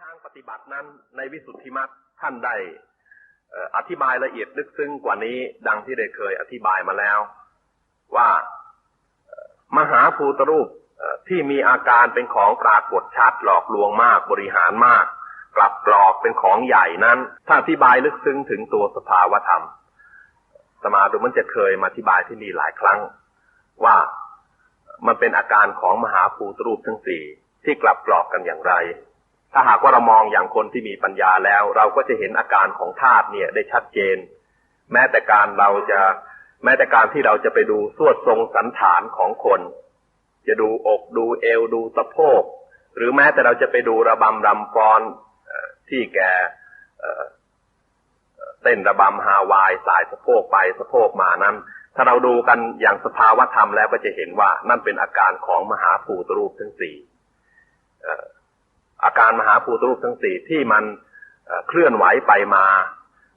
ทางปฏิบัตินั้นในวิสุทธิมรรคท่านได้อธิบายละเอียดลึกซึ้งกว่านี้ดังที่ได้เคยอธิบายมาแล้ว ว่ามหาภูตรูปที่มีอาการเป็นของปรากฏชัดหลอกลวงมากบริหารมาก กลับกรอกเป็นของใหญ่นั้นถ้าอธิบายลึกซึ้งถึงตัวสภาวธรรม สมาดูมันจะเคยมาอธิบายที่นี่หลายครั้ง ว่ามันเป็นอาการของมหาภูตรูปทั้งสี่ที่กลับกรอกกันอย่างไร ถ้าหากว่าเรามองอย่างคนที่มีปัญญาแล้ว เราก็จะเห็นอาการของธาตุเนี่ยได้ชัดเจน แม้แต่การเราจะแม้แต่การที่เราจะไปดูสวดทรงสันฐานของคน จะดูอกดูเอวดูสะโพก หรือแม้แต่เราจะไปดูระบำรำฟอนที่แกเต้นระบำฮาวายสายสะโพกไปสะโพกมานั้น ถ้าเราดูกันอย่างสภาวธรรมแล้วก็จะเห็นว่านั่นเป็นอาการของมหาภูตรูปทั้งสี่ อาการมหาภูตรูปทั้งสี่ที่มันเคลื่อนไหวไปมา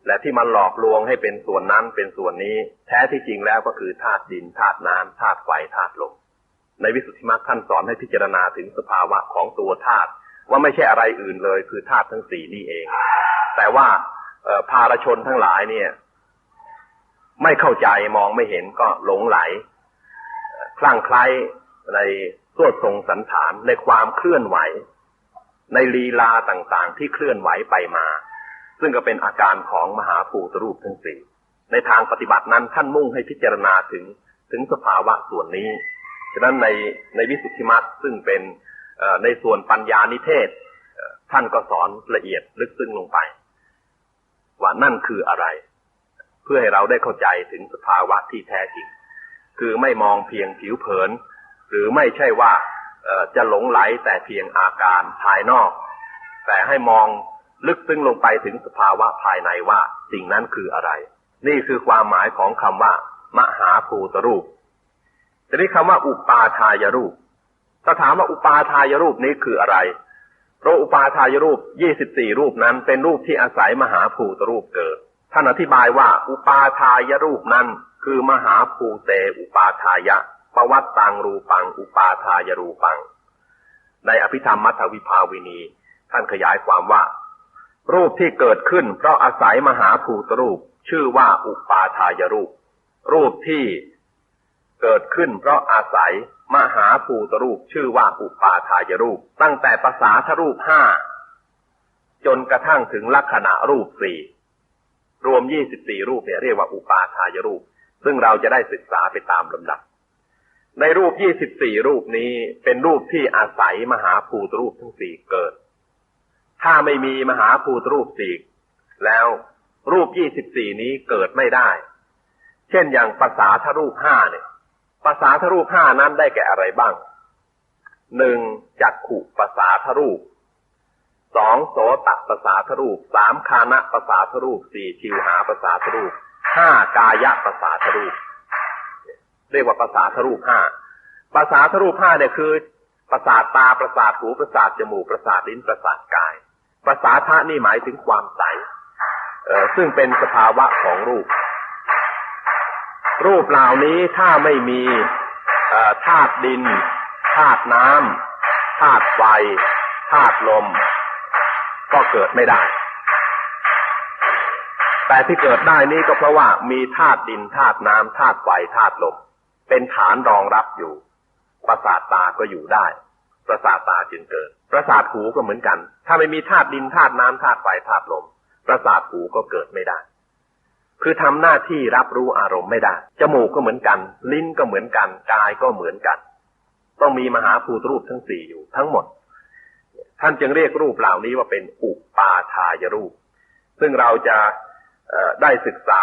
และที่มันหลอกลวงให้เป็นส่วนนั้นเป็นส่วนนี้ แท้ที่จริงแล้วก็คือธาตุดินธาตุน้ำธาตุไฟธาตุลมในวิสุทธิมรรคท่านสอนให้พิจารณาถึงสภาวะของตัวธาตุว่าไม่ใช่อะไรอื่นเลย คือธาตุทั้งสี่นี่เอง แต่ว่าภารชนทั้งหลายเนี่ย ไม่เข้าใจมองไม่เห็นก็หลงไหลคลั่งไคล้ในสวทรงสันฐานในความเคลื่อนไหว ในลีลาต่างๆ ที่เคลื่อนไหวไปมา ซึ่งก็เป็นอาการของมหาภูตรูปทั้งสี่ในทางปฏิบัตินั้นท่านมุ่งให้พิจารณาถึงถึงสภาวะส่วนนี้ ฉะนั้นในในวิสุทธิมรรคซึ่งเป็นในส่วนปัญญานิเทศ ท่านก็สอนละเอียดลึกซึ้งลงไป ว่านั่นคืออะไร เพื่อให้เราได้เข้าใจถึงสภาวะที่แท้จริง คือไม่มองเพียงผิวเผิน หรือไม่ใช่ว่า จะหลงไหลแต่เพียงอาการภายนอก แต่ให้มองลึกซึ้งลงไปถึงสภาวะภายในว่าสิ่งนั้นคืออะไร นี่คือความหมายของคำว่า มหาภูตรูปทีนี้คำว่าอุปาทายรูปถ้าถามว่าอุปาทายรูปนี้คืออะไรเพราะอุปาทายรูปยี่สิบสี่รูปนั้นเป็นรูปที่อาศัยมหาภูตรูปเกิด ท่านอธิบายว่า อุปาทายรูปนั้นคือมหาภูเต อุปาทายะ ปวัตตังรูปัง อุปาทายรูปัง ในอภิธรรมมัทวิภาวินี ท่านขยายความว่า รูปที่เกิดขึ้น เพราะอาศัยมหาภูตรูป ชื่อว่าอุปาทายรูป รูปที่เกิดขึ้น เพราะอาศัยมหาภูตรูป ชื่อว่าอุปาทายรูป ตั้งแต่ภาษาทรูปห้าจนกระทั่งถึงลักษณะรูปสี่รวมยี่สิบสี่รูปเนี่ยเรียกว่าอุปาทายรูป ซึ่งเราจะได้ศึกษาไปตามลำดับ ในรูปยี่สิบสี่รูปนี้เป็นรูปที่อาศัยมหาภูตรูปทั้งสี่เกิด ถ้าไม่มีมหาภูตรูปสี่แล้วรูปยี่สิบสี่นี้เกิดไม่ได้ เช่นอย่างภาษาทรูปห้าเนี่ยภาษาทรูปห้านั้นได้แก่อะไรบ้างหนึ่งจักขุภาษาทรูปสองโสตภาษาทรูปสามคานะภาษาทรูปสี่ชิวหาภาษาทรูปห้ากายะภาษาทรูป เรียกว่าภาษาทรูปห้าภาษาทรูปห้าเนี่ยคือ ประสาทตาประสาทหูประสาทจมูกประสาทลิ้นประสาทกายภาษาทะนี่หมายถึงความใสซึ่งเป็นสภาวะของรูป รูปเหล่านี้ถ้าไม่มีธาตุดินธาตุน้ำธาตุไฟธาตุลม ก็เกิดไม่ได้ แต่ที่เกิดได้นี้ก็เพราะว่ามีธาตุดินธาตุน้ำธาตุไฟธาตุลม เป็นฐานรองรับอยู่ ประสาทตาก็อยู่ได้ ประสาทตาจึงเกิด ประสาทหูก็เหมือนกัน ถ้าไม่มีธาตุดินธาตุน้ำธาตุไฟธาตุลม ประสาทหูก็เกิดไม่ได้ คือทำหน้าที่รับรู้อารมณ์ไม่ได้ จมูกก็เหมือนกัน ลิ้นก็เหมือนกัน กายก็เหมือนกัน ต้องมีมหาภูตรูปทั้งสี่อยู่ทั้งหมด ท่านจึงเรียกรูปเหล่านี้ว่าเป็นอุปาทายรูป ซึ่งเราจะได้ศึกษา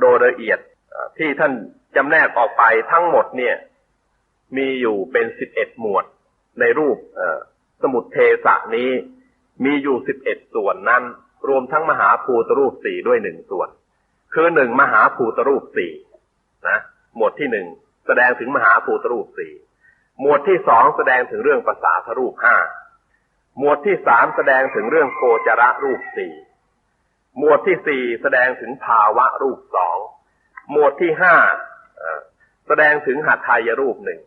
โดยละเอียดที่ท่าน จำแนกออกไปทั้งหมดเนี่ย มีอยู่เป็นสิบเอ็ดหมวดในรูปสมุดเทสะนี้ มีอยู่สิบเอ็ดส่วนนั้น รวมทั้งมหาภูตรูปสี่ด้วยหนึ่งส่วน คือหนึ่งมหาภูตรูปสี่นะหมวดที่หนึ่งแสดงถึงมหาภูตรูปสี่หมวดที่สองแสดงถึงเรื่องภาษาทรูปห้าหมวดที่สามแสดงถึงเรื่องโคจระรูปสี่หมวดที่สี่แสดงถึงภาวะรูปสองหมวดที่ห้า แสดงถึงหัตถายรูปหนึ่ง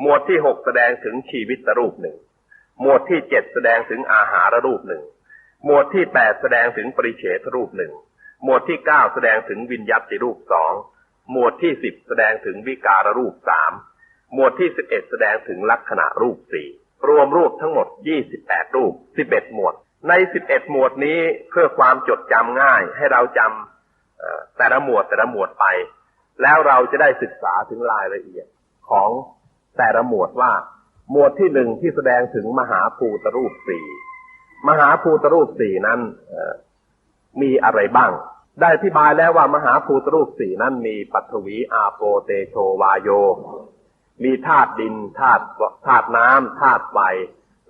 หมวดที่หกแสดงถึงชีวิตรูปหนึ่ง หมวดที่เจ็ดแสดงถึงอาหารรูปหนึ่ง หมวดที่แปดแสดงถึงปริเฉทรูปหนึ่ง หมวดที่เก้าแสดงถึงวิญญัติรูปสอง หมวดที่สิบแสดงถึงวิการรูปสาม หมวดที่สิบเอ็ดแสดงถึงลักษณะรูปสี่ รวมรูปทั้งหมดยี่สิบแปดรูปสิบเอ็ดหมวด ในสิบเอ็ดหมวดนี้เพื่อความจดจำง่ายให้เราจำแต่ละหมวดแต่ละหมวดไป แล้วเราจะได้ศึกษาถึงรายละเอียดของแต่ละหมวดว่า หมวดที่หนึ่งที่แสดงถึงมหาภูตรูปสี่มหาภูตรูปสี่นั้นมีอะไรบ้าง ได้อธิบายแล้วว่ามหาภูตรูปสี่นั้นมีปัทวีอาโปเตโชวาโย มีธาตุดินธาตุธาตุน้ำธาตุไฟ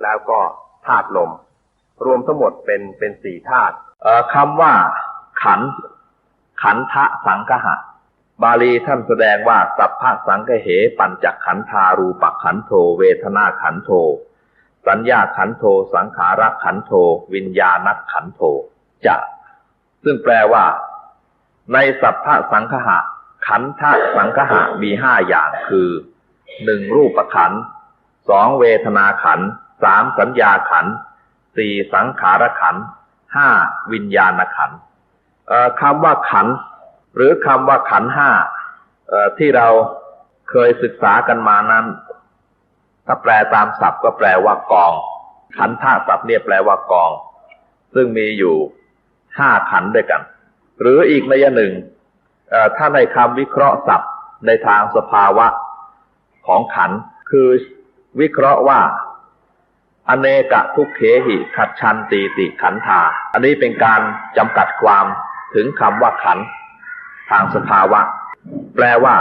แล้วก็ธาตุลม รวมทั้งหมดเป็นเป็นสี่ธาตุคำว่าขัน ขันทะสังคหะ บาลีท่านแสดงว่าสัพพะสังคเหปัญจขันธารูปขันโท เวทนาขันโท สัญญาขันโท สังขารขันโท วิญญาณขันโทจะ ซึ่งแปลว่า ในสัพพะสังคหะ ขันธสังคหะมีห้าอย่างคือหนึ่งรูปขันสองเวทนาขันสามสัญญาขันสี่สังขารขันห้าวิญญาณขันคำว่าขัน หรือคำว่าขันห้าที่เราเคยศึกษากันมานั้น ถ้าแปลตามศัพท์ก็แปลว่ากอง ขันท่าศัพท์เนี่ยแปลว่ากอง ซึ่งมีอยู่ห้าขันด้วยกัน หรืออีกในยหนึ่งถ้าในคำวิเคราะห์ศัพท์ในทางสภาวะของขันคือวิเคราะห์ว่าอเนกะทุกเขหิ ขัดชันตีติขันธาอันนี้เป็นการจำกัดความถึงคำว่าขัน ทางสภาวะ แปลว่า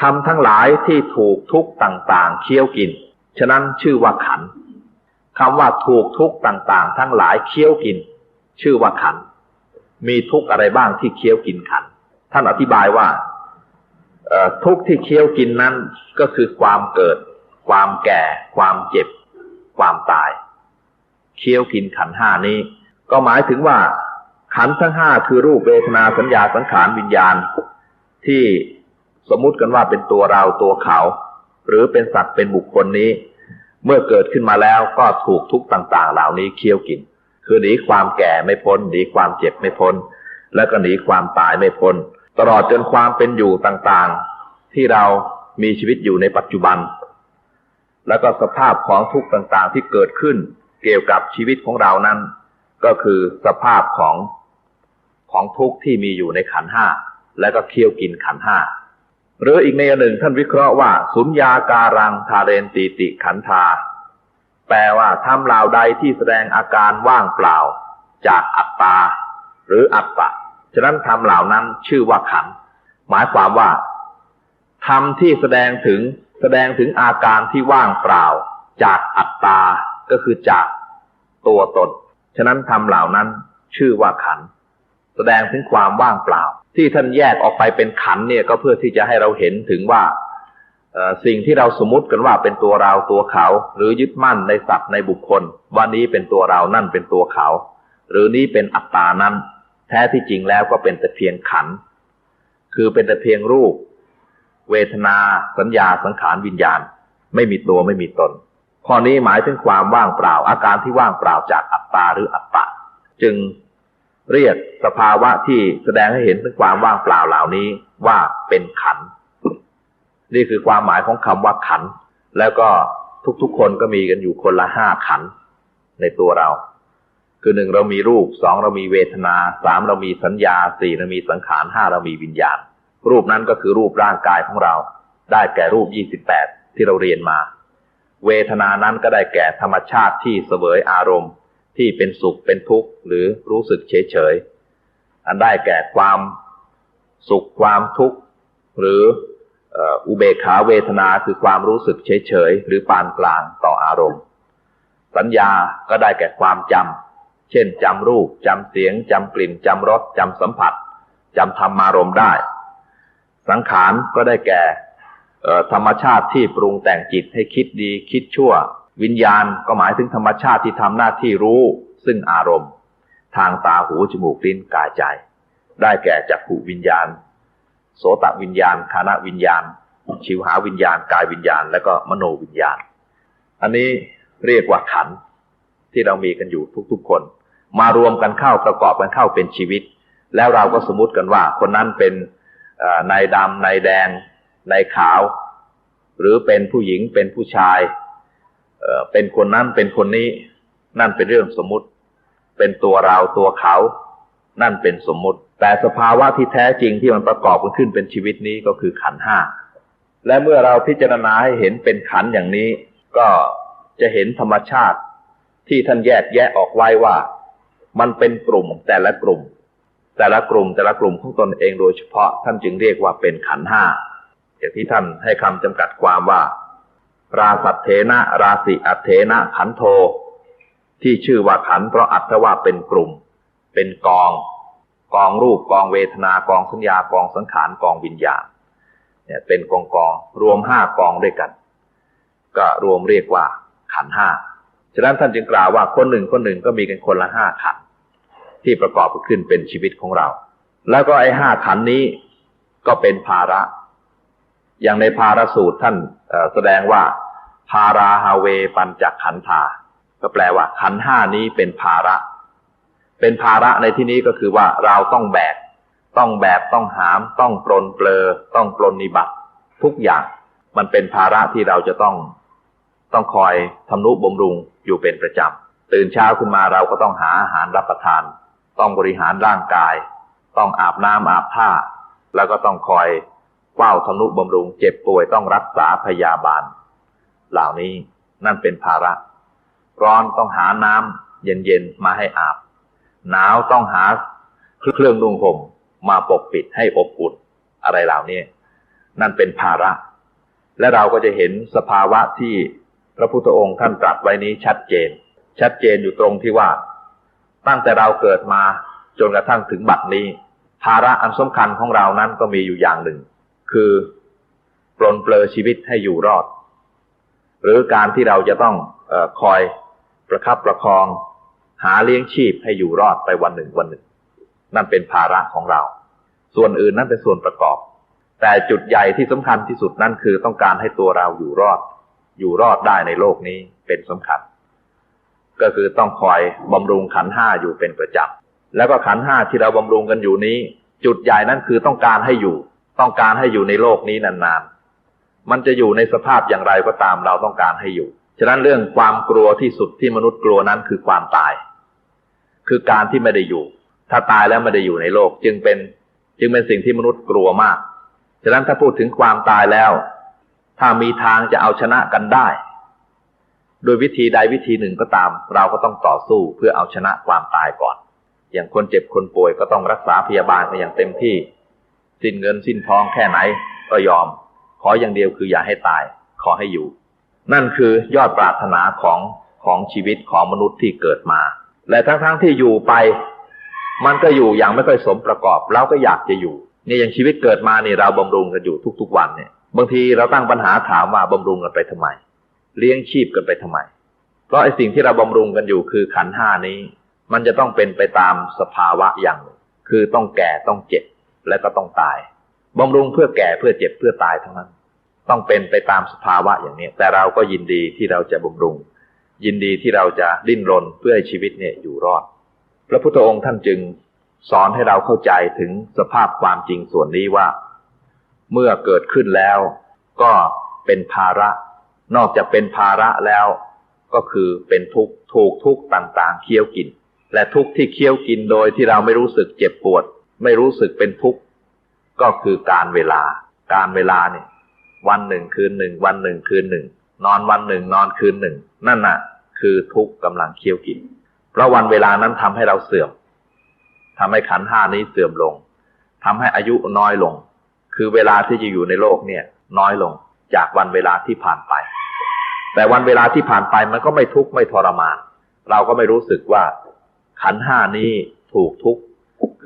ทำทั้งหลายที่ถูกทุกต่างๆ เคี้ยวกิน ฉะนั้นชื่อว่าขันคำว่าถูกทุกต่างๆ ทั้งหลายเคี้ยวกิน ชื่อว่าขัน มีทุกอะไรบ้างที่เคี้ยวกินขัน ท่านอธิบายว่าทุกที่เคี้ยวกินนั้นก็คือความเกิด ความแก่ ความเจ็บ ความตาย เคี้ยวกินขันห้านี้ ก็หมายถึงว่า ขันทั้งห้าคือรูปเวทนาสัญญาสังขารวิญญาณ ที่สมมุติกันว่าเป็นตัวเราตัวเขา หรือเป็นสัตว์เป็นบุคคลนี้ เมื่อเกิดขึ้นมาแล้วก็ถูกทุกต่างๆ เหล่านี้เคี้ยวกิน คือหนีความแก่ไม่พ้นหนีความเจ็บไม่พ้น แล้วก็หนีความตายไม่พ้น ตลอดจนความเป็นอยู่ต่างๆ ที่เรามีชีวิตอยู่ในปัจจุบัน แล้วก็สภาพของทุกต่างๆที่เกิดขึ้น เกี่ยวกับชีวิตของเรานั้น ก็คือสภาพของ ของทุกที่มีอยู่ในขันห้าและก็เคี้ยวกินขันห้าหรืออีกในหนึ่งท่านวิเคราะห์ว่า สุญญาการังทาเรนตีติขันธาแปลว่าทำเหล่าใดที่แสดงอาการว่างเปล่า จากอัตตา หรืออัตตะฉะนั้นทำเหล่านั้นชื่อว่าขัน หมายความว่าทำที่แสดงถึงแสดงถึงอาการที่ว่างเปล่า จากอัตตาก็คือจากตัวตน ฉะนั้นทำเหล่านั้นชื่อว่าขัน แสดงถึงความว่างเปล่า ที่ท่านแยกออกไปเป็นขันเนี่ยก็เพื่อที่จะให้เราเห็นถึงว่าสิ่งที่เราสมมติกันว่าเป็นตัวเราตัวเขา หรือยึดมั่นในสัตว์ในบุคคล ว่านี้เป็นตัวเรานั่นเป็นตัวเขา หรือนี้เป็นอัตตานั้น แท้ที่จริงแล้วก็เป็นแต่เพียงขัน คือเป็นแต่เพียงรูป เวทนา สัญญาสังขารวิญญาณ ไม่มีตัวไม่มีตนข้อนี้หมายถึงความว่างเปล่า อาการที่ว่างเปล่าจากอัตตาหรืออัตตะจึง เรียกสภาวะที่แสดงให้เห็นถึงความว่างเปล่าเหล่านี้ว่าเป็นขัน นี่คือความหมายของคำว่าขัน แล้วก็ทุกๆคนก็มีกันอยู่คนละห้าขันในตัวเรา คือหนึ่งเรามีรูปสองเรามีเวทนาสามเรามีสัญญาสี่เรามีสังขารห้าเรามีวิญญาณ รูปนั้นก็คือรูปร่างกายของเรา ได้แก่รูปยี่สิบแปดที่เราเรียนมา เวทนานั้นก็ได้แก่ธรรมชาติที่เสวยอารมณ์ ที่เป็นสุขเป็นทุกข์หรือรู้สึกเฉยเฉยอันได้แก่ความสุขความทุกข์หรืออุเบกขาเวทนาคือความรู้สึกเฉยเฉยหรือปานกลางต่ออารมณ์ สัญญาก็ได้แก่ความจำเช่นจำรูปจำเสียงจำกลิ่นจำรสจำสัมผัสจำธรรมารมณ์ได้ สังขารก็ได้แก่ธรรมชาติที่ปรุงแต่งจิตให้คิดดีคิดชั่ว วิญญาณก็หมายถึงธรรมชาติที่ทำหน้าที่รู้ซึ่งอารมณ์ ทางตาหูจมูกลิ้นกายใจ ได้แก่จักขูวิญญาณ โสตวิญญาณคานะวิญญาณ ชิวหาวิญญาณ กายวิญญาณ และก็มโนวิญญาณ อันนี้เรียกว่าขันที่เรามีกันอยู่ทุกๆคน มารวมกันเข้าประกอบกันเข้าเป็นชีวิต แล้วเราก็สมมติกันว่า คนนั้นเป็นนายดำนายแดงนายขาว หรือเป็นผู้หญิงเป็นผู้ชาย เป็นคนนั้นเป็นคนนี้ นั่นเป็นเรื่องสมมติ เป็นตัวเราตัวเขา นั่นเป็นสมมติ แต่สภาวะที่แท้จริงที่มันประกอบกันขึ้นเป็นชีวิตนี้ก็คือขันห้าและเมื่อเราพิจารณาให้เห็นเป็นขันอย่างนี้ ก็จะเห็นธรรมชาติที่ท่านแยกแยะออกไว้ว่า มันเป็นกลุ่มแต่ละกลุ่ม แต่ละกลุ่มแต่ละกลุ่มของตนเองโดยเฉพาะท่านจึงเรียกว่าเป็นขันห้าอย่างที่ท่านให้คำจำกัดความว่า ราสัตเถนะราสิอัเถนะขันโท ที่ชื่อว่าขันเพราะอัตว่าเป็นกลุ่ม เป็นกอง กองรูปกองเวทนากองสัญญากองสังขารกองวิญญาณเนี่ยเป็นกองกองรวมห้ากองด้วยกัน ก็รวมเรียกว่าขันห้าฉะนั้นท่านจึงกล่าวว่าคนหนึ่งคนหนึ่งก็มีกันคนละห้าขันที่ประกอบขึ้นเป็นชีวิตของเรา แล้วก็ไอ้ห้าขันนี้ก็เป็นภาระ อย่างในภาระสูตรท่านแสดงว่าภาราฮาเวปัญจขันธาก็แปลว่า ขันห้านี้เป็นภาระ เป็นภาระในที่นี้ก็คือว่าเราต้องแบก ต้องแบกต้องหาม ต้องปลนเปลอต้องปลนนิบัติ ทุกอย่างมันเป็นภาระที่เราจะต้อง ต้องคอยทำนุบำรุงอยู่เป็นประจำตื่นเช้าขึ้นมาเราก็ต้องหาอาหารรับประทาน ต้องบริหารร่างกาย ต้องอาบน้ำอาบท่า แล้วก็ต้องคอย เฝ้าทำนุบำรุง เจ็บป่วยต้องรักษาพยาบาล เหล่านี้นั่นเป็นภาระ ร้อนต้องหาน้ำเย็นๆมาให้อาบ หนาวต้องหาเครื่องนุ่งห่มมาปกปิดให้อบอุ่นอะไรเหล่านี้นั่นเป็นภาระ และเราก็จะเห็นสภาวะที่พระพุทธองค์ท่านตรัสไว้นี้ชัดเจน ชัดเจนอยู่ตรงที่ว่า ตั้งแต่เราเกิดมาจนกระทั่งถึงบัดนี้ ภาระอันสำคัญของเรานั้นก็มีอยู่อย่างหนึ่ง คือปลนเปลือชีวิตให้อยู่รอด หรือการที่เราจะต้องอคอยประคับประคอง หาเลี้ยงชีพให้อยู่รอดไปวันหนึ่งวันหนึ่ง นั่นเป็นภาระของเรา ส่วนอื่นนั่นเป็นส่วนประกอบ แต่จุดใหญ่ที่สำคัญที่สุดนั่นคือต้องการให้ตัวเราอยู่รอด อยู่รอดได้ในโลกนี้เป็นสำคัญ ก็คือต้องคอยบำรุงขันห้าอยู่เป็นประจำแล้วก็ขันห้าที่เราบำรุงกันอยู่นี้ จุดใหญ่นั่นคือต้องการให้อยู่ ต้องการให้อยู่ในโลกนี้นานๆ มันจะอยู่ในสภาพอย่างไรก็ตามเราต้องการให้อยู่ ฉะนั้นเรื่องความกลัวที่สุดที่มนุษย์กลัวนั้นคือความตาย คือการที่ไม่ได้อยู่ ถ้าตายแล้วไม่ได้อยู่ในโลก จึงเป็นจึงเป็นสิ่งที่มนุษย์กลัวมาก ฉะนั้นถ้าพูดถึงความตายแล้ว ถ้ามีทางจะเอาชนะกันได้ โดยวิธีใดวิธีหนึ่งก็ตาม เราก็ต้องต่อสู้เพื่อเอาชนะความตายก่อน อย่างคนเจ็บคนป่วยก็ต้องรักษาพยาบาลกันอย่างเต็มที่ สิ้นเงินสิ้นทองแค่ไหน ก็ยอม ขออย่างเดียวคืออย่าให้ตาย ขอให้อยู่ นั่นคือยอดปรารถนาของของชีวิตของมนุษย์ที่เกิดมา และทั้งๆทที่อยู่ไป มันก็อยู่อย่างไม่ค่อยสมประกอบ เราก็อยากจะอยู่เนี่ยอย่างชีวิตเกิดมาเนี่ยเราบำรุงกันอยู่ทุก ๆ วันเนี่ยบางทีเราตั้งปัญหาถามว่าบำรุงกันไปทำไม เลี้ยงชีพกันไปทำไม เพราะไอ้สิ่งที่เราบำรุงกันอยู่คือขันห้านี้ มันจะต้องเป็นไปตามสภาวะอย่างคือต้องแก่ต้องเจ็บ และก็ต้องตายบำรุงเพื่อแก่เพื่อเจ็บเพื่อตายทั้งนั้น ต้องเป็นไปตามสภาวะอย่างนี้แต่เราก็ยินดีที่เราจะบำรุง ยินดีที่เราจะดิ้นรนเพื่อให้ชีวิตเนี่ยอยู่รอด พระพุทธองค์ท่านจึงสอนให้เราเข้าใจถึงสภาพความจริงส่วนนี้ว่า เมื่อเกิดขึ้นแล้ว ก็เป็นภาระ นอกจากเป็นภาระแล้ว ก็คือเป็นทุกข์ถูกทุกข์ต่างๆเคี้ยวกิน และทุกข์ที่เคี้ยวกินโดยที่เราไม่รู้สึกเจ็บปวด ไม่รู้สึกเป็นทุกข์ก็คือการเวลา การเวลาเนี่ย วันหนึ่งคืนหนึ่ง วันหนึ่งคืนหนึ่ง นอนวันหนึ่งนอนคืนหนึ่ง นั่นน่ะ คือทุกข์กำลังเคี้ยวกิน เพราะวันเวลานั้นทำให้เราเสื่อมทำให้ขันห้านี้เสื่อมลงทำให้อายุน้อยลง คือเวลาที่จะอยู่ในโลกเนี่ย น้อยลงจากวันเวลาที่ผ่านไป แต่วันเวลาที่ผ่านไปมันก็ไม่ทุกข์ไม่ทรมาน เราก็ไม่รู้สึกว่าขันห้านี้ถูกทุกข์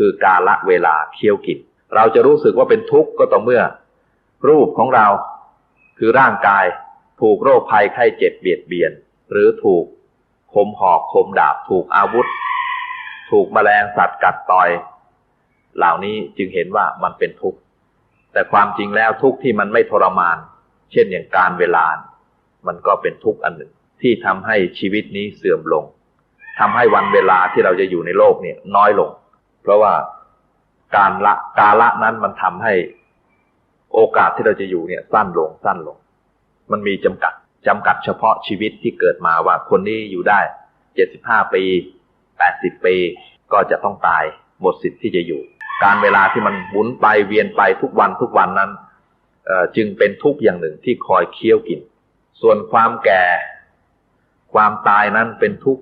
คือกาละเวลาเคี้ยวกิน เราจะรู้สึกว่าเป็นทุกข์ก็ต่อเมื่อ รูปของเราคือร่างกายถูกโรคภัยไข้เจ็บเบียดเบียน หรือถูกคมหอกคมดาบถูกอาวุธ ถูกแมลงสัตว์กัดต่อย เหล่านี้จึงเห็นว่ามันเป็นทุกข์ แต่ความจริงแล้วทุกข์ที่มันไม่ทรมาน เช่นอย่างการเวลา มันก็เป็นทุกข์อันหนึ่ง ที่ทำให้ชีวิตนี้เสื่อมลงทำให้วันเวลาที่เราจะอยู่ในโลกเนี่ยน้อยลง เพราะว่าการละกาละนั้นมันทำให้โอกาสที่เราจะอยู่เนี่ยสั้นลงสั้นลง มันมีจำกัดจำกัดเฉพาะชีวิตที่เกิดมาว่าคนนี้อยู่ได้เจ็ดสิบห้าปีแปดสิบปีก็จะต้องตายหมดสิทธิ์ที่จะอยู่ การเวลาที่มันหมุนไปเวียนไปทุกวันทุกวันนั้นจึงเป็นทุกอย่างหนึ่งที่คอยเคี้ยวกิน ส่วนความแก่ ความตายนั้นเป็นทุก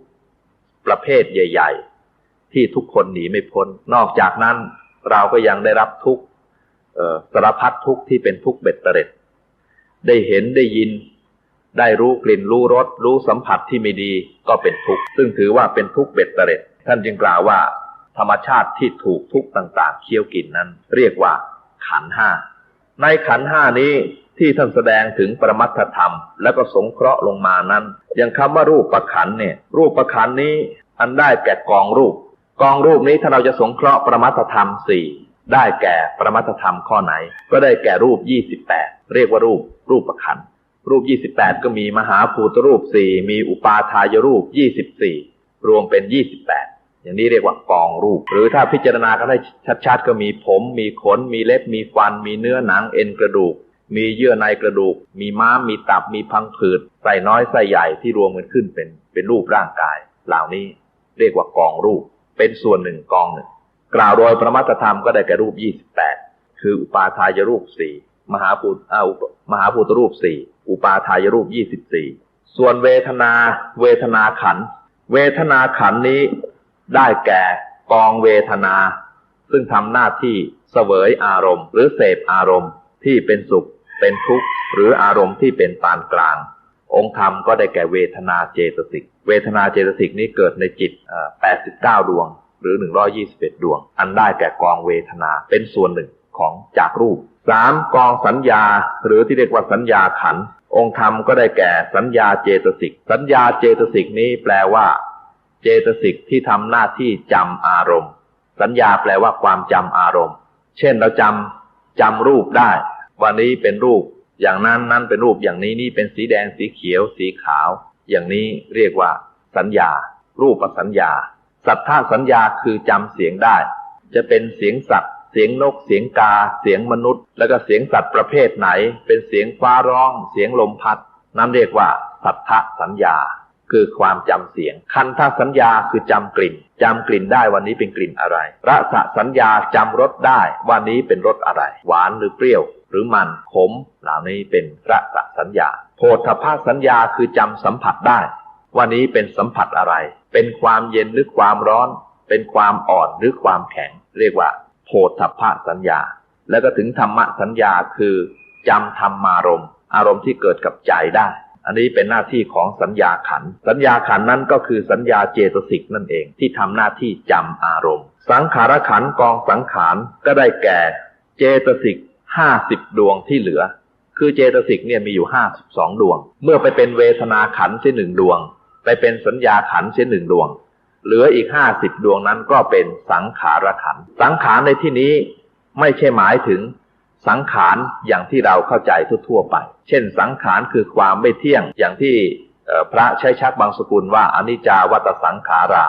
ประเภทใหญ่ๆ ที่ทุกคนหนีไม่พ้น นอกจากนั้นเราก็ยังได้รับทุกสารพัดทุกที่เป็นทุกเบ็ดเตร็ด ได้เห็นได้ยิน ได้รู้กลิ่นรู้รสรู้สัมผัสที่ไม่ดีก็เป็นทุกซึ่งถือว่าเป็นทุกเบ็ดเตร็ด ท่านจึงกล่าวว่า ธรรมชาติที่ถูกทุกต่างๆเคี้ยวกินนั้น เรียกว่าขันห้า ในขันห้านี้ที่ท่านแสดงถึงปรมัตธรรม แล้วก็สงเคราะห์ลงมานั้น อย่างคำว่ารูปประขันเนี่ย รูปประขันนี้อันได้แก่กองรูป กองรูปนี้ถ้าเราจะสงเคราะห์ประมัตธรรมสี่ได้แก่ประมัตธรรมข้อไหน ก็ได้แก่รูปยี่สิบแปดเรียกว่ารูปรูปประขันรูปยี่สิบแปดก็มีมหาภูตรูปสี่มีอุปาทายรูปยี่สิบสี่รวมเป็นยี่สิบแปดอย่างนี้เรียกว่ากองรูป หรือถ้าพิจารณากันให้ชัดๆ ก็มีผม มีขน มีเล็บ มีฟัน มีเนื้อหนังเอ็นกระดูก มีเยื่อในกระดูก มีม้าม มีตับ มีพังผืดไส้น้อยไส้ใหญ่ที่รวมกันขึ้นเป็นเป็นรูปร่างกาย เหล่านี้เรียกว่ากองรูป เป็นส่วนหนึ่งกองหนึ่งกล่าวโดยประมัตธรรมก็ได้แก่รูปยี่สิบแปดคืออุปาทายรูปสี่มหาภูตอามหาภูตรูปสี่อุปาทายรูปยี่สิบสี่ส่วนเวทนาเวทนาขัน เวทนาขันนี้ได้แก่กองเวทนา ซึ่งทำหน้าที่เสวยอารมณ์ หรือเสพอารมณ์ที่เป็นสุข เป็นทุกข์ หรืออารมณ์ที่เป็นปานกลาง องค์ธรรมก็ได้แก่เวทนาเจตสิก เวทนาเจตสิกนี้เกิดในจิต 89 ดวง หรือ 121 ดวง อันได้แก่กองเวทนาเป็นส่วนหนึ่งของจากรูปสามกองสัญญา หรือที่เรียกว่าสัญญาขัน องค์ธรรมก็ได้แก่สัญญาเจตสิก สัญญาเจตสิกนี้แปลว่า เจตสิกที่ทำหน้าที่จำอารมณ์ สัญญาแปลว่าความจำอารมณ์ เช่นเราจำจำรูปได้ วันนี้เป็นรูป อย่างนั้นนั้นเป็นรูปอย่างนี้นี่เป็นสีแดงสีเขียว สีขาว อย่างนี้เรียกว่า สัญญา รูปสัญญา สัทธาสัญญาคือจำเสียงได้ จะเป็นเสียงสัตว์เสียงนก เสียงกา เสียงมนุษย์ แล้วก็เสียงสัตว์ประเภทไหน เป็นเสียงฟ้าร้อง เสียงลมพัดนั่นเรียกว่า สัทธสัญญา คือความจำเสียง คันธสัญญาคือจำกลิ่นจำกลิ่นได้วันนี้เป็นกลิ่นอะไรรสสัญญาจำรสได้วันนี้เป็นรสอะไร หวานหรือเปรี้ยว หรือมันขมเหล่านี้เป็นรสสัญญา โพธพาสัญญาคือจำสัมผัสได้วันนี้เป็นสัมผัสอะไร เป็นความเย็นหรือความร้อน เป็นความอ่อนหรือความแข็ง เรียกว่า โพธพาสัญญา แล้วก็ถึงธรรมสัญญาคือจำธรรมารมณ์ อารมณ์ที่เกิดกับใจได้ อันนี้เป็นหน้าที่ของสัญญาขัน สัญญาขันนั้นก็คือสัญญาเจตสิกนั่นเองที่ทำหน้าที่จำอารมณ์ สังขารขันกองสังขารก็ได้แก่ เจตสิก ห้าสิบดวงที่เหลือ คือเจตสิกเนี่ยมีอยู่ห้าสิบสองดวง เมื่อไปเป็นเวทนาขันเช่นหนึ่งดวง ไปเป็นสัญญาขันเช่นหนึ่งดวง เหลืออีกห้าสิบดวงนั้นก็เป็นสังขารขัน สังขารในที่นี้ไม่ใช่หมายถึงสังขารอย่างที่เราเข้าใจทั่วๆไป เช่น สังขารคือความไม่เที่ยงอย่างที่พระใช้ชักบางสกุลว่าอนิจจาวัตสังขารา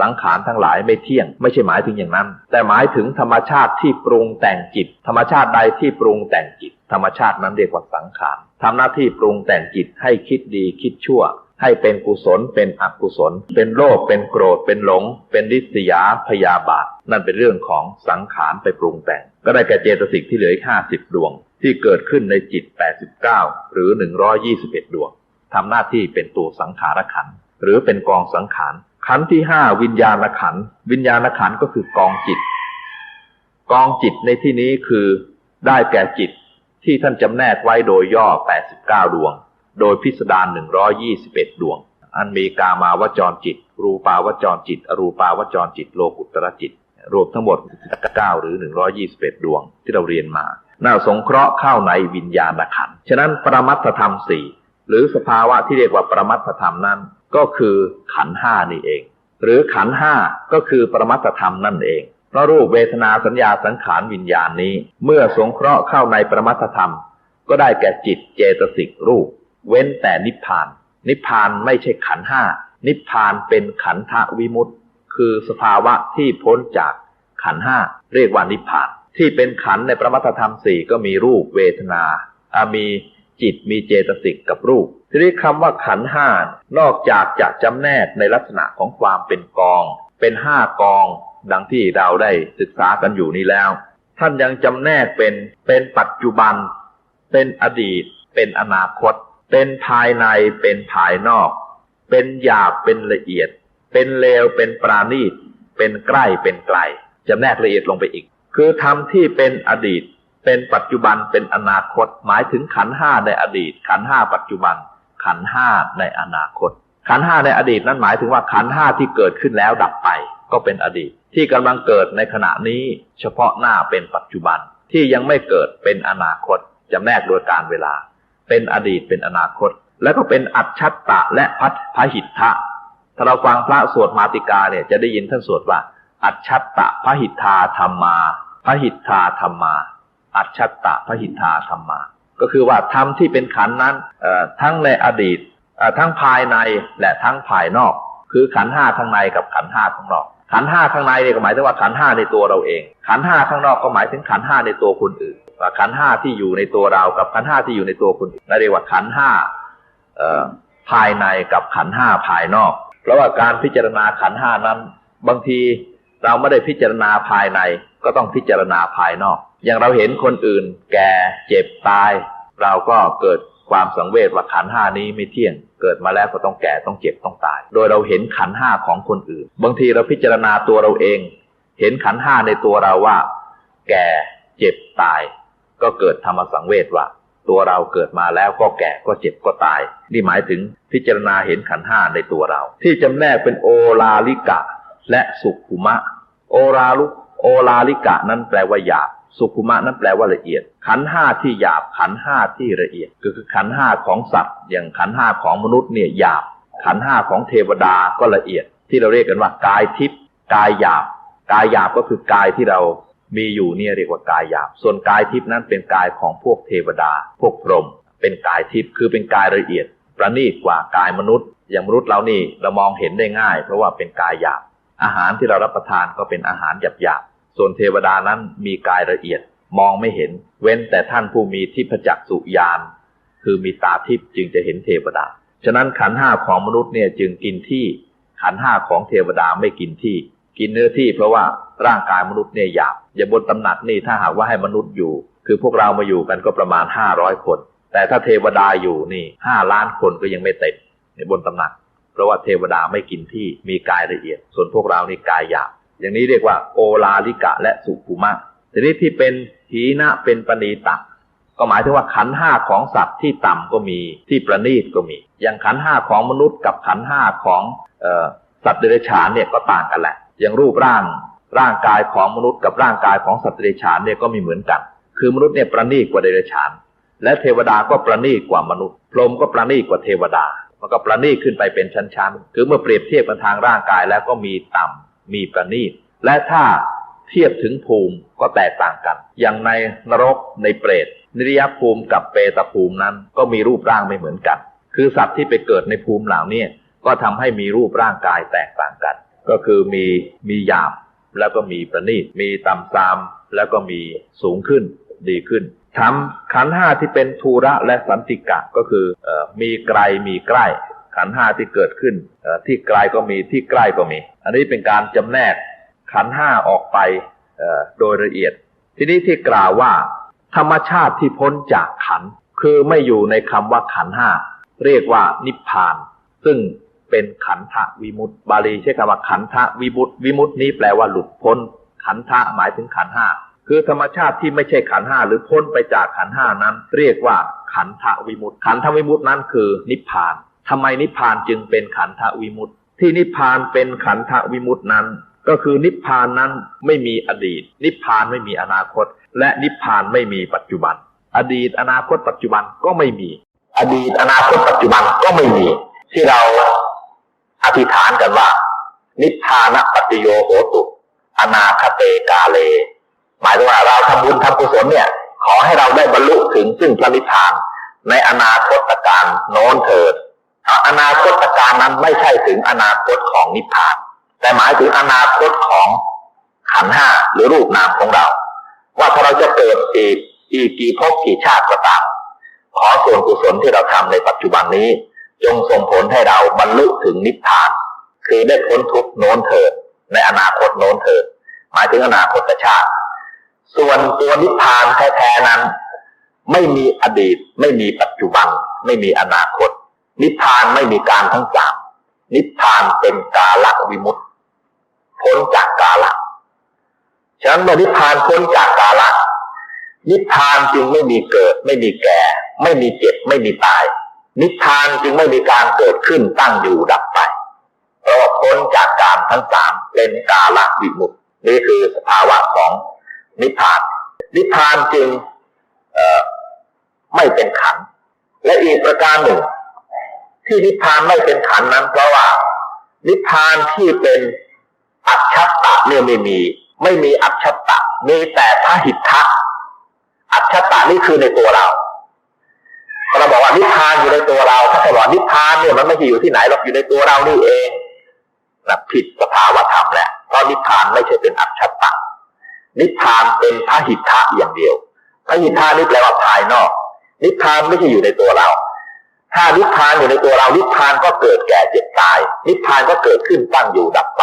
สังขารทั้งหลายไม่เที่ยง ไม่ใช่หมายถึงอย่างนั้น แต่หมายถึงธรรมชาติที่ปรุงแต่งจิต ธรรมชาติใดที่ปรุงแต่งจิต ธรรมชาตินั้นเรียกว่าสังขารทำหน้าที่ปรุงแต่งจิตให้คิดดีคิดชั่ว ให้เป็นกุศล เป็นอกุศล เป็นโลภเป็นโกรธ เป็นหลง เป็นริษยาพยาบาท นั่นเป็นเรื่องของสังขารไปปรุงแต่ง ก็ได้แก่เจตสิกที่เหลืออีกห้าสิบดวง ที่เกิดขึ้นในจิตแปดสิบเก้าหรือหนึ่งร้อยี่สิบเอ็ดดวงทำหน้าที่เป็นตัวสังขารขันหรือเป็นกองสังขาร ขันที่ห้าวิญญาณขัน วิญญาณขันก็คือกองจิต กองจิตในที่นี้คือได้แก่จิตที่ท่านจำแนกไว้โดยย่อแปดสิบเก้าดวง โดยพิสดารหนึ่งร้อยี่สิบเอ็ดดวง อันมีกามาวจรจิต รูปาวจรจิต อรูปาวจรจิต โลกุตรจิต รวมทั้งหมด 9 หรือ 121 ดวงที่เราเรียนมา น่าสงเคราะห์เข้าในวิญญาณขัน ฉะนั้นปรมัตธรรมสี่ หรือสภาวะที่เรียกว่าประมัตธรรมนั้น ก็คือขันห้านี่เอง หรือขันห้าก็คือประมัตธรรมนั่นเองเพราะรูปเวทนาสัญญาสังขารวิญญาณนี้ เมื่อสงเคราะห์เข้าในประมัตธรรม ก็ได้แก่จิตเจตสิกรูป เว้นแต่นิพพาน นิพพานไม่ใช่ขันห้านิพพานเป็นขันธวิมุตต์คือสภาวะที่พ้นจากขันห้าเรียกว่านิพพาน ที่เป็นขันในประมัตธรรมสี่ก็มีรูปเวทนาอามี จิตมีเจตสิกกับรูป ทีนี้คำว่าขันห้านอกจากจะจำแนกในลักษณะของความเป็นกอง เป็นห้ากอง ดังที่เราได้ศึกษากันอยู่นี้แล้ว ท่านยังจำแนกเป็นเป็นปัจจุบัน เป็นอดีต เป็นอนาคต เป็นภายในเป็นภายนอก เป็นหยาบเป็นละเอียด เป็นเลวเป็นปราณีต เป็นใกล้เป็นไกลจำแนกละเอียดลงไปอีก คือธรรมที่เป็นอดีต เป็นปัจจุบันเป็นอนาคต หมายถึงขันห้าในอดีต ขันห้าปัจจุบัน ขันห้าในอนาคต ขันห้าในอดีตนั้นหมายถึงว่าขันห้าที่เกิดขึ้นแล้วดับไป ก็เป็นอดีต ที่กำลังเกิดในขณะนี้ เฉพาะหน้าเป็นปัจจุบันที่ยังไม่เกิดเป็นอนาคตจำแนกโดยการเวลา เป็นอดีตเป็นอนาคต แล้วก็เป็นอัจฉัตตะและพัทพหิทธะถ้าเราฟังพระสวดมาติกาเนี่ยจะได้ยินท่านสวดว่า อัจฉัตตะพหิทธาธรรมาพหิทธาธรรมา อัจฉตตะพหิทธาธรรมา ก็คือว่าธรรมที่เป็นขันนั้นทั้งในอดีตทั้งภายในและทั้งภายนอก คือขันห้าข้างในกับขันห้าข้างนอก ขันห้าข้างในเนี่ยหมายถึงว่าขันห้าในตัวเราเอง ขันห้าข้างนอกก็หมายถึงขันห้าในตัวคนอื่นว่าขันห้าที่อยู่ในตัวเรากับขันห้าที่อยู่ในตัวคนอื่นนั่นเรียกว่าขันห้าภายในกับขันห้าภายนอก เพราะว่าการพิจารณาขันห้านั้น บางทีเราไม่ได้พิจารณาภายใน ก็ต้องพิจารณาภายนอก อย่างเราเห็นคนอื่น แก่เจ็บตาย เราก็เกิดความสังเวชว่าขันห้านี้ไม่เที่ยง เกิดมาแล้วก็ต้องแก่ต้องเจ็บต้องตาย โดยเราเห็นขันห้าของคนอื่น บางทีเราพิจารณาตัวเราเอง เห็นขันห้าในตัวเราว่า แก่เจ็บตาย ก็เกิดธรรมสังเวชว่า ตัวเราเกิดมาแล้วก็แก่ก็เจ็บก็ตาย นี่หมายถึงพิจารณาเห็นขันห้าในตัวเรา ที่จำแนกเป็นโอลาลิกะ และสุขุมะ โอราลุ โอลาลิกะนั้นแปลว่าหยาบ สุขุมะนั้นแปลว่าละเอียด ขันห้าที่หยาบ ขันห้าที่ละเอียด ก็คือขันห้าของสัตว์ อย่างขันห้าของมนุษย์เนี่ยหยาบ ขันห้าของเทวดาก็ละเอียด ที่เราเรียกกันว่ากายทิพย์กายหยาบ กายหยาบก็คือกายที่เรามีอยู่เนี่ยเรียกว่ากายหยาบ ส่วนกายทิพย์นั้นเป็นกายของพวกเทวดา พวกพรหม เป็นกายทิพย์ คือเป็นกายละเอียด ประณีตกว่ากายมนุษย์ อย่างมนุษย์เรานี่เรามองเห็นได้ง่าย เพราะว่าเป็นกายหยาบ อาหารที่เรารับประทานก็เป็นอาหารหยาบ ส่วนเทวดานั้นมีกายละเอียดมองไม่เห็น เว้นแต่ท่านผู้มีทิพจักสุญาณคือมีตาทิพย์จึงจะเห็นเทวดา ฉะนั้นขันห้าของมนุษย์เนี่ยจึงกินที่ขันห้าของเทวดาไม่กินที่ กินเนื้อที่เพราะว่าร่างกายมนุษย์เนี่ยหยาบอย่าบนตำหนักนี่ถ้าหากว่าให้มนุษย์อยู่ คือพวกเรามาอยู่กันก็ประมาณห้าร้อยคน แต่ถ้าเทวดาอยู่นี่ห้าล้านคนก็ยังไม่เต็มในบนตำหนัก เพราะว่าเทวดาไม่กินที่มีกายละเอียด ส่วนพวกเรานี่กายหยาบ อย่างนี้เรียกว่าโอลาลิกะและสุขุมะทีนี้ที่เป็นหีนะเป็นปณีตะก็หมายถึงว่าขันห้าของสัตว์ที่ต่ำก็มีที่ประณีตก็มี อย่างขันห้าของมนุษย์กับขันห้าของออสัตว์เดรัจฉานเนี่ยก็ต่างกันแหละ อย่างรูปร่างร่างกายของมนุษย์กับร่างกายของสัตว์เดรัจฉานเนี่ยก็มีเหมือนกัน คือมนุษย์เนี่ยประณีตกว่าเดรัจฉาน และเทวดาก็ประณีตกว่ามนุษย์ พรหมก็ประณีตกว่าเทวดา มันก็ประณีตขึ้นไปเป็นชั้นๆ คือเมื่อเปรียบเทียบกันทางร่างกายแล้วก็มีต่ำ มีประณีตและถ้าเทียบถึงภูมิก็แตกต่างกัน อย่างในนรกในเปรตนิรยภูมิกับเปตภูมินั้นก็มีรูปร่างไม่เหมือนกัน คือสัตว์ที่ไปเกิดในภูมิเหล่านี้ก็ทำให้มีรูปร่างกายแตกต่างกัน ก็คือมีมีหยาบแล้วก็มีประณีต มีต่ำซาม แล้วก็มีสูงขึ้นดีขึ้นทำขันห้าที่เป็นทูระและสันติกะก็คือออมีไกลมีใกล้ ขันห้าที่เกิดขึ้นที่ไกลก็มีที่ใกล้ก็มี อันนี้เป็นการจำแนกขันห้าออกไปโดยละเอียด ทีนี้ที่กล่าวว่า ธรรมชาติที่พ้นจากขันคือไม่อยู่ในคำว่าขันห้าเรียกว่านิพพาน ซึ่งเป็นขันธวิมุตติบาลีใช้คำว่าขันธวิมุตติวิมุตตินี้แปลว่าหลุดพ้น ขันธะหมายถึงขันห้าคือธรรมชาติที่ไม่ใช่ขันห้าหรือพ้นไปจากขันห้านั้น เรียกว่าขันธวิมุตติขันธวิมุตตินั้นคือนิพพาน ทำไมนิพพานจึงเป็นขันธวิมุตติที่นิพพานเป็นขันธวิมุตตินั้น ก็คือนิพพานนั้นไม่มีอดีต นิพพานไม่มีอนาคต และนิพพานไม่มีปัจจุบัน อดีตอนาคตปัจจุบันก็ไม่มี อดีตอนาคตปัจจุบันก็ไม่มี ที่เราอธิษฐานกันว่า นิพพานปัจจโยโหตุ อนาคเตกาเล หมายถึงว่าเราทำบุญทำกุศลเนี่ย ขอให้เราได้บรรลุถึงซึ่งพระนิพพานในอนาคตการโน้นเถิด อนาคตการนั้นไม่ใช่ถึงอนาคตของนิพพาน แต่หมายถึงอนาคตของขันห้าหรือรูปนามของเรา ว่าถ้าเราจะเกิดอีกอีกกี่ภพกี่ชาติก็ตามขอส่วนกุศลที่เราทำในปัจจุบันนี้ จงส่งผลให้เราบรรลุถึงนิพพาน คือได้พ้นทุกโน้นเถิดในอนาคตโน้นเถิดหมายถึงอนาคตชาติ ส่วนตัวนิพพานแท้ๆนั้น ไม่มีอดีต ไม่มีปัจจุบัน ไม่มีอนาคต นิพพานไม่มีการทั้งสามนิพพานเป็นกาละวิมุตติพ้นจากกาละฉะนั้นเมื่อนิพพานพ้นจากกาละ นิพพานจึงไม่มีเกิด ไม่มีแก่ ไม่มีเจ็บไม่มีตาย นิพพานจึงไม่มีการเกิดขึ้นตั้งอยู่ดับไปเพราะว่าพ้นจากการทั้งสามเป็นกาละวิมุตตินี่คือสภาวะของนิพพาน นิพพานจึงไม่เป็นขันและอีกประการหนึ่ง ที่นิพพานไม่เป็นขันนั้นเพราะว่า นิพพานที่เป็นอัจฉตะเนี่ยไม่มี ไม่มีอัจฉตะมีแต่พระหิทธะอัจฉตะนี่คือในตัวเราเราบอกว่านิพพานอยู่ในตัวเราถ้าจะบอกนิพพานเนี่ยมันไม่ใช่อยู่ที่ไหนหรอกอยู่ในตัวเรานี่เองนะผิดสภาวธรรมแหละเพราะนิพพานไม่ใช่เป็นอัจฉตะนิพพานเป็นพระหิทธะอย่างเดียวพระหิทธะนี่แปลว่าภายนอก นิพพานไม่ใช่อยู่ในตัวเรา ถ้านิพพานอยู่ในตัวเรานิพพานก็เกิดแก่เจ็บตาย นิพพานก็เกิดขึ้นตั้งอยู่ดับไป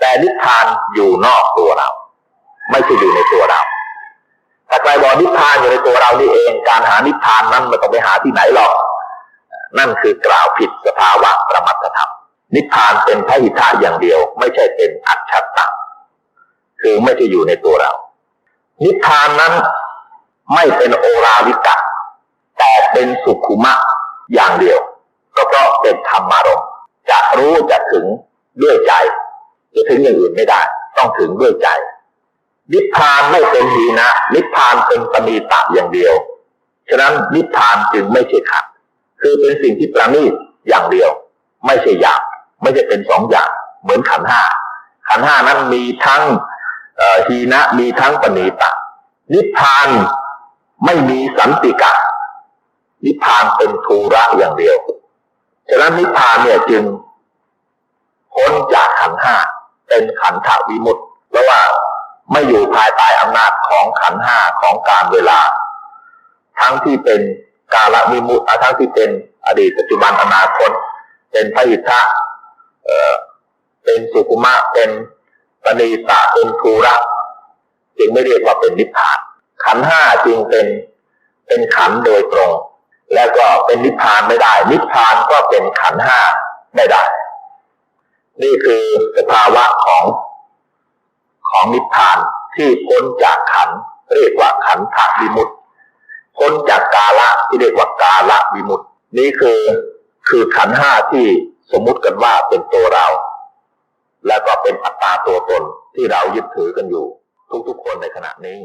แต่นิพพานอยู่นอกตัวเรา ไม่ใช่อยู่ในตัวเราแต่ใครบอกนิพพานอยู่ในตัวเรานี่เอง การหานิพพานนั้นไม่ต้องไปหาที่ไหนหรอก นั่นคือกล่าวผิดสภาวะประมัตธรรม นิพพานเป็นพระหิทธะอย่างเดียว ไม่ใช่เป็นอัจฉตะคือไม่ใช่อยู่ในตัวเรา นิพพานนั้นไม่เป็นโอราวิกะแต่เป็นสุขุมะ อย่างเดียว ก็เพราะเป็นธรรมารมณ์จะรู้จะถึงด้วยใจ จะถึงอย่างอื่นไม่ได้ ต้องถึงด้วยใจ นิพพานไม่เป็นหีนะ นิพพานเป็นปณีตะอย่างเดียว ฉะนั้นนิพพานจึงไม่ใช่ขันคือเป็นสิ่งที่ประณีตอย่างเดียว ไม่ใช่อย่าง ไม่ใช่เป็นสองอย่าง เหมือนขันห้าขันห้านั้นมีทั้งหีนะมีทั้งปณีตะ นิพพานไม่มีสันติกะ นิพพานเป็นทูระอย่างเดียว ฉะนั้นนิพพานเนี่ยจึงพ้นจากขันห้าเป็นขันธวิมุตติเพราะว่าไม่อยู่ภายใต้อำนาจของขันห้าของการเวลา ทั้งที่เป็นกาลวิมุตติอะทั้งที่เป็นอดีตปัจจุบันอนาคต เป็นพระอิทธะเอ่อเป็นสุขุมะเป็นปณีตะเป็นทูระจึงไม่เรียกว่าเป็นนิพพาน ขันห้าจึงเป็นเป็นขันโดยตรง แล้วก็เป็นนิพพานไม่ได้ นิพพานก็เป็นขันห้าไม่ได้ นี่คือสภาวะของของนิพพานที่พ้นจากขันเรียกว่าขันธวิมุตติพ้นจากกาละที่เรียกว่ากาละวิมุตตินี่คือคือขันห้าที่สมมุติกันว่าเป็นตัวเรา และก็เป็นอัตตาตัวตนที่เรายึดถือกันอยู่ ทุกๆคนในขณะนี้